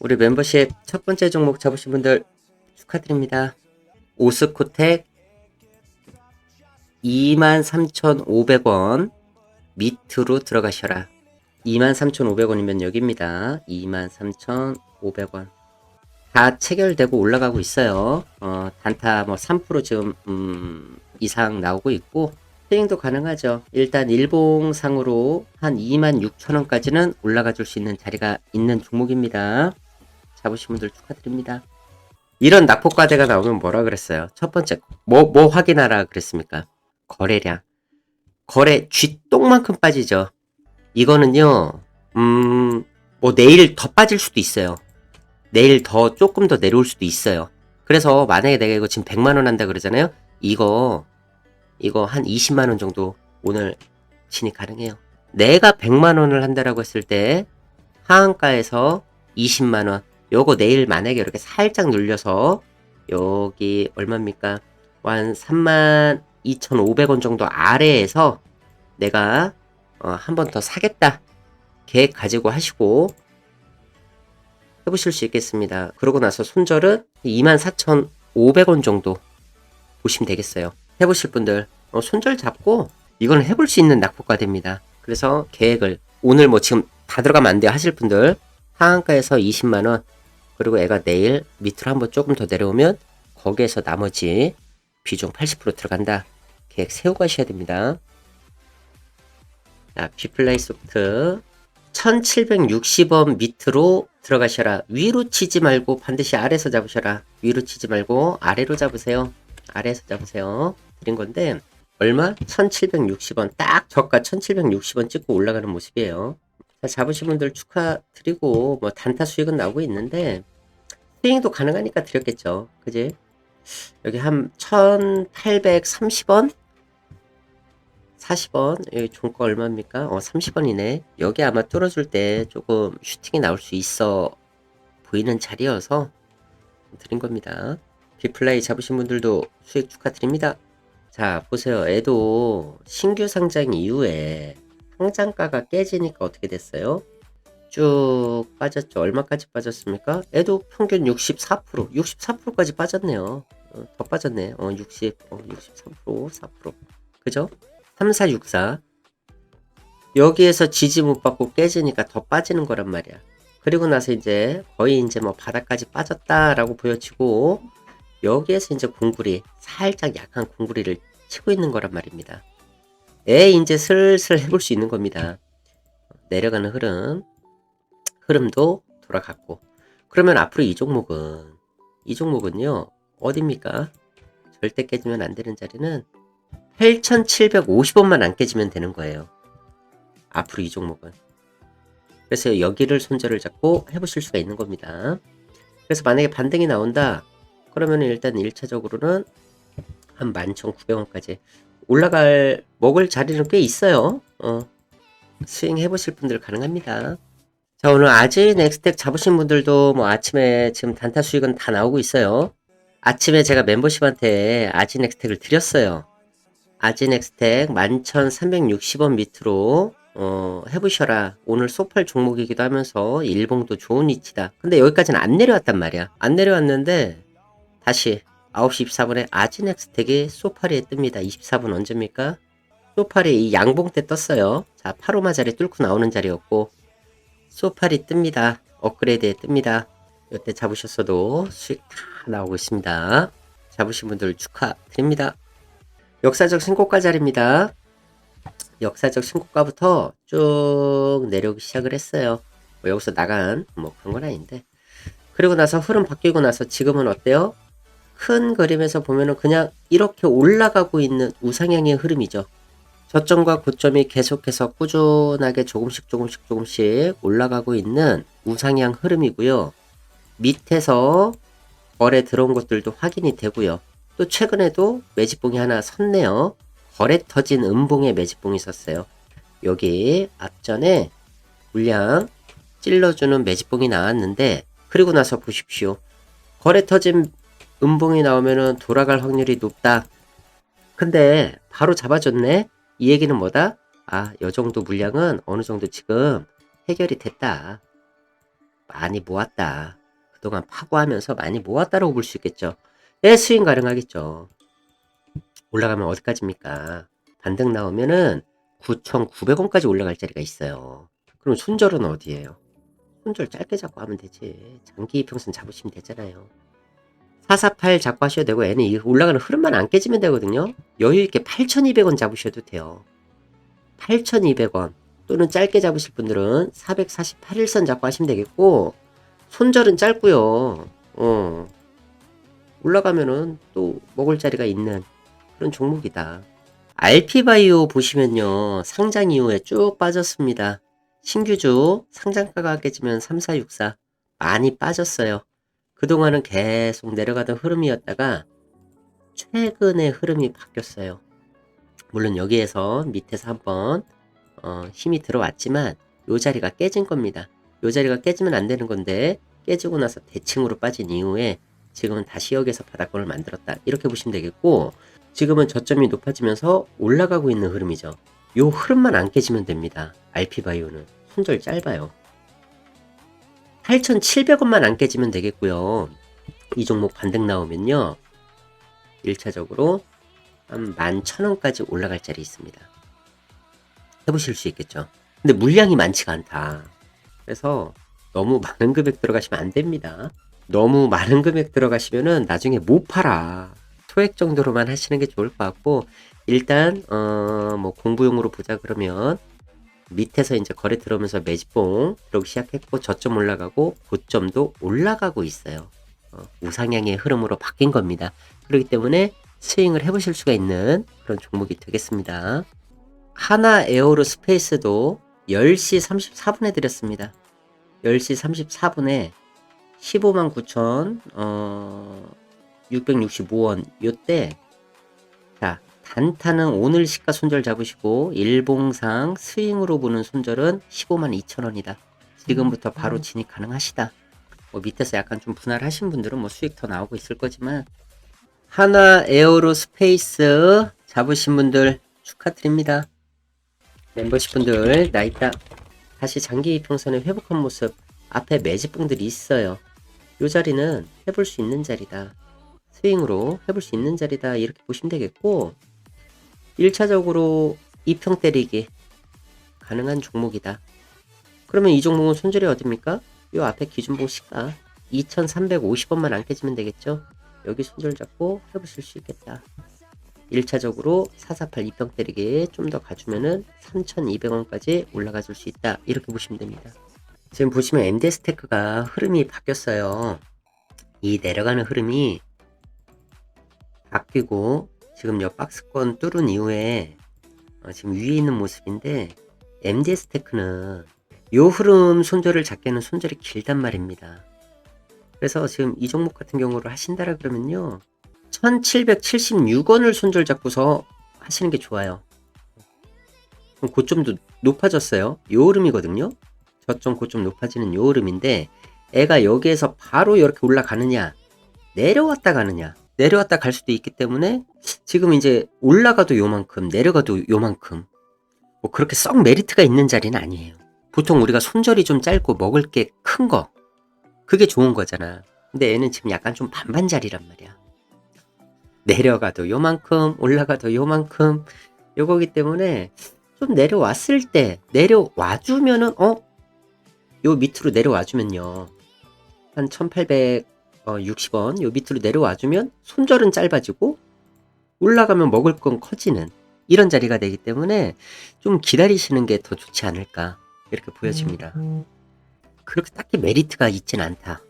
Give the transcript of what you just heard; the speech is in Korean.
우리 멤버십 첫 번째 종목 잡으신 분들 축하드립니다. 오스코텍 23,500원 밑으로 들어가셔라. 23,500원이면 여기입니다. 23,500원. 다 체결되고 올라가고 있어요. 어, 단타 뭐 3% 지금 음, 이상 나오고 있고 스윙도 가능하죠. 일단 일봉상으로 한 26,000원까지는 올라가 줄 수 있는 자리가 있는 종목입니다. 잡으신 분들 축하드립니다. 이런 낙폭과대가 나오면 뭐라 그랬어요? 첫 번째, 뭐, 뭐 확인하라 그랬습니까? 거래량. 거래 쥐똥만큼 빠지죠. 이거는요, 음, 뭐 내일 더 빠질 수도 있어요. 내일 더 조금 더 내려올 수도 있어요. 그래서 만약에 내가 이거 지금 100만원 한다 그러잖아요? 이거, 이거 한 20만원 정도 오늘 진입 가능해요. 내가 100만원을 한다라고 했을 때 하한가에서 20만원, 요거 내일 만약에 이렇게 살짝 눌려서 여기 얼마입니까? 한 3만 2,500원 정도 아래에서 내가 어, 한 번 더 사겠다 계획 가지고 하시고 해보실 수 있겠습니다. 그러고 나서 손절은 24,500원 정도 보시면 되겠어요. 해보실 분들 어, 손절 잡고 이거는 해볼 수 있는 낙폭가 됩니다. 그래서 계획을 오늘 뭐 지금 다 들어가면 안 돼요 하실 분들 하한가에서 20만원 그리고 애가 내일 밑으로 한번 조금 더 내려오면 거기에서 나머지 비중 80% 들어간다. 계획 세우고 가셔야 됩니다. 자, 비플레이 소프트 1760원 밑으로 들어가셔라. 위로 치지 말고 반드시 아래서 잡으셔라. 위로 치지 말고 아래로 잡으세요. 아래에서 잡으세요. 드린 건데 얼마? 1760원. 딱 저가 1760원 찍고 올라가는 모습이에요. 자, 잡으신 분들 축하드리고 뭐 단타 수익은 나오고 있는데 스윙도 가능하니까 드렸겠죠. 그지? 여기 한 1830원? 40원? 여기 종가 얼마입니까? 어, 30원이네. 여기 아마 뚫어줄 때 조금 슈팅이 나올 수 있어 보이는 자리여서 드린 겁니다. 비플레이 잡으신 분들도 수익 축하드립니다. 자, 보세요. 애도 신규 상장 이후에 상장가가 깨지니까 어떻게 됐어요? 쭉 빠졌죠. 얼마까지 빠졌습니까? 애도 평균 64%, 64%까지 빠졌네요. 어, 더 빠졌네. 어, 60, 어, 63%, 4%. 그죠? 3464. 여기에서 지지 못 받고 깨지니까 더 빠지는 거란 말이야. 그리고 나서 이제 거의 이제 뭐 바닥까지 빠졌다라고 보여지고 여기에서 이제 공구리 살짝 약한 공구리를 치고 있는 거란 말입니다. 에 이제 슬슬 해볼 수 있는 겁니다. 내려가는 흐름 흐름도 돌아갔고 그러면 앞으로 이 종목은 이 종목은요 어딥니까? 절대 깨지면 안 되는 자리는 8,750원만 안 깨지면 되는 거예요. 앞으로 이 종목은. 그래서 여기를 손절을 잡고 해보실 수가 있는 겁니다. 그래서 만약에 반등이 나온다. 그러면 일단 1차적으로는 한 11,900원까지 올라갈 먹을 자리는 꽤 있어요. 어, 스윙 해보실 분들 가능합니다. 자 오늘 아지 넥스텍 잡으신 분들도 뭐 아침에 지금 단타 수익은 다 나오고 있어요. 아침에 제가 멤버십한테 아지 넥스텍을 드렸어요. 아지 넥스텍 11,360원 밑으로 어, 해보셔라. 오늘 소팔 종목이기도 하면서 일봉도 좋은 위치다. 근데 여기까지는 안 내려왔단 말이야. 안 내려왔는데 다시 9시 24분에 아지 넥스텍이 소파리에 뜹니다. 24분 언제입니까? 소파리 이 양봉 때 떴어요. 자, 8호마 자리 뚫고 나오는 자리였고 소파리 뜹니다. 업그레이드에 뜹니다. 이때 잡으셨어도 수익 다 나오고 있습니다. 잡으신 분들 축하드립니다. 역사적 신고가 자리입니다. 역사적 신고가부터 쭉 내려오기 시작을 했어요. 뭐 여기서 나간 뭐 그런 건 아닌데. 그리고 나서 흐름 바뀌고 나서 지금은 어때요? 큰 그림에서 보면은 그냥 이렇게 올라가고 있는 우상향의 흐름이죠. 저점과 고점이 계속해서 꾸준하게 조금씩 조금씩 조금씩 올라가고 있는 우상향 흐름이고요. 밑에서 거래 들어온 것들도 확인이 되고요. 또 최근에도 매집봉이 하나 섰네요. 거래 터진 음봉의 매집봉이 섰어요. 여기 앞전에 물량 찔러주는 매집봉이 나왔는데 그리고 나서 보십시오. 거래 터진 음봉이 나오면은 돌아갈 확률이 높다. 근데 바로 잡아줬네. 이 얘기는 뭐다? 아, 요 정도 물량은 어느 정도 지금 해결이 됐다. 많이 모았다. 그동안 파고하면서 많이 모았다라고 볼 수 있겠죠. 예, 스윙 가능하겠죠. 올라가면 어디까지입니까? 반등 나오면은 9,900원까지 올라갈 자리가 있어요. 그럼 손절은 어디예요? 손절 짧게 잡고 하면 되지. 장기 이평선 잡으시면 되잖아요. 448 잡고 하셔도 되고 얘는 이 올라가는 흐름만 안 깨지면 되거든요. 여유 있게 8,200원 잡으셔도 돼요. 8,200원 또는 짧게 잡으실 분들은 448일선 잡고 하시면 되겠고 손절은 짧고요. 어. 올라가면은 또 먹을 자리가 있는 그런 종목이다. RP바이오 보시면요. 상장 이후에 쭉 빠졌습니다. 신규주 상장가가 깨지면 3464 많이 빠졌어요. 그동안은 계속 내려가던 흐름이었다가 최근에 흐름이 바뀌었어요. 물론 여기에서 밑에서 한번 어, 힘이 들어왔지만 요 자리가 깨진 겁니다. 요 자리가 깨지면 안 되는 건데 깨지고 나서 대칭으로 빠진 이후에 지금은 다시 여기서 바닥권을 만들었다. 이렇게 보시면 되겠고 지금은 저점이 높아지면서 올라가고 있는 흐름이죠. 요 흐름만 안 깨지면 됩니다. RP바이오는 손절 짧아요. 8,700원만 안 깨지면 되겠고요. 이 종목 반등 나오면요. 1차적으로 한 11,000원까지 올라갈 자리 있습니다. 해보실 수 있겠죠. 근데 물량이 많지가 않다. 그래서 너무 많은 금액 들어가시면 안 됩니다. 너무 많은 금액 들어가시면은 나중에 못 팔아. 소액 정도로만 하시는 게 좋을 것 같고 일단 어 뭐 공부용으로 보자 그러면 밑에서 이제 거래 들어오면서 매집봉 들어오기 시작했고 저점 올라가고 고점도 올라가고 있어요. 어, 우상향의 흐름으로 바뀐 겁니다. 그렇기 때문에 스윙을 해보실 수가 있는 그런 종목이 되겠습니다. 하나 에어로 스페이스도 10시 34분에 드렸습니다. 10시 34분에 15만 9천 어 665원 요때 자 단타는 오늘 시가 손절 잡으시고 일봉상 스윙으로 보는 손절은 15만 2천 원이다. 지금부터 바로 진입 가능하시다. 뭐 밑에서 약간 좀 분할하신 분들은 뭐 수익 더 나오고 있을 거지만 하나 에어로 스페이스 잡으신 분들 축하드립니다. 멤버십 분들 나 있다. 다시 장기 이평선의 회복한 모습 앞에 매집봉들이 있어요. 이 자리는 해볼 수 있는 자리다. 스윙으로 해볼 수 있는 자리다. 이렇게 보시면 되겠고 1차적으로 이평 때리기 가능한 종목이다. 그러면 이 종목은 손절이 어딥니까? 요 앞에 기준봉 시가 2350원만 안 깨지면 되겠죠? 여기 손절 잡고 해보실 수 있겠다. 1차적으로 448 이평 때리기에 좀더 가주면은 3200원까지 올라가 줄 수 있다. 이렇게 보시면 됩니다. 지금 보시면 MD스테크가 흐름이 바뀌었어요. 이 내려가는 흐름이 바뀌고 지금 여 박스권 뚫은 이후에 어, 지금 위에 있는 모습인데 MD스테크는 요 흐름 손절을 잡기에는 손절이 길단 말입니다. 그래서 지금 이 종목 같은 경우를 하신다라 그러면요. 1776원을 손절 잡고서 하시는 게 좋아요. 고점도 높아졌어요. 요 흐름이거든요. 저점 고점 높아지는 요 흐름인데 애가 여기에서 바로 이렇게 올라가느냐 내려왔다 가느냐 내려왔다 갈 수도 있기 때문에 지금 이제 올라가도 요만큼 내려가도 요만큼 뭐 그렇게 썩 메리트가 있는 자리는 아니에요. 보통 우리가 손절이 좀 짧고 먹을 게 큰 거 그게 좋은 거잖아. 근데 얘는 지금 약간 좀 반반 자리란 말이야. 내려가도 요만큼 올라가도 요만큼 요거기 때문에 좀 내려왔을 때 내려와 주면은 어? 요 밑으로 내려와 주면요. 한 1860원 요 밑으로 내려와 주면 손절은 짧아지고 올라가면 먹을 건 커지는 이런 자리가 되기 때문에 좀 기다리시는 게 더 좋지 않을까 이렇게 보여집니다. 그렇게 딱히 메리트가 있진 않다.